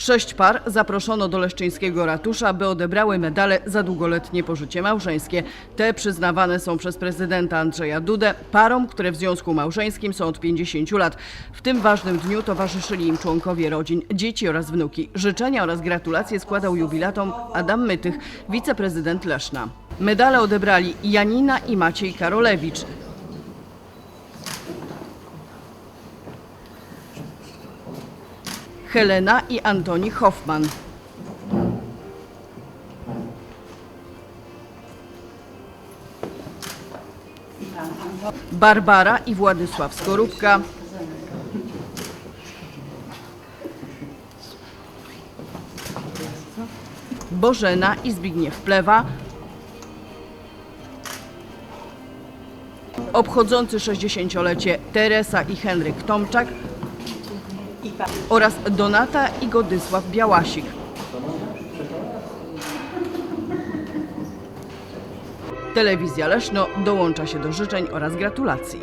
Sześć par zaproszono do leszczyńskiego ratusza, by odebrały medale za długoletnie pożycie małżeńskie. Te przyznawane są przez prezydenta Andrzeja Dudę parom, które w związku małżeńskim są od 50 lat. W tym ważnym dniu towarzyszyli im członkowie rodzin, dzieci oraz wnuki. Życzenia oraz gratulacje składał jubilatom Adam Mytych, wiceprezydent Leszna. Medale odebrali Janina i Maciej Karolewicz. Helena i Antoni Hoffman. Barbara i Władysław Skorupka. Bożena i Zbigniew Plewa. Obchodzący 60-lecie Teresa i Henryk Tomczak oraz Donata i Godysław Białasik. Telewizja Leszno dołącza się do życzeń oraz gratulacji.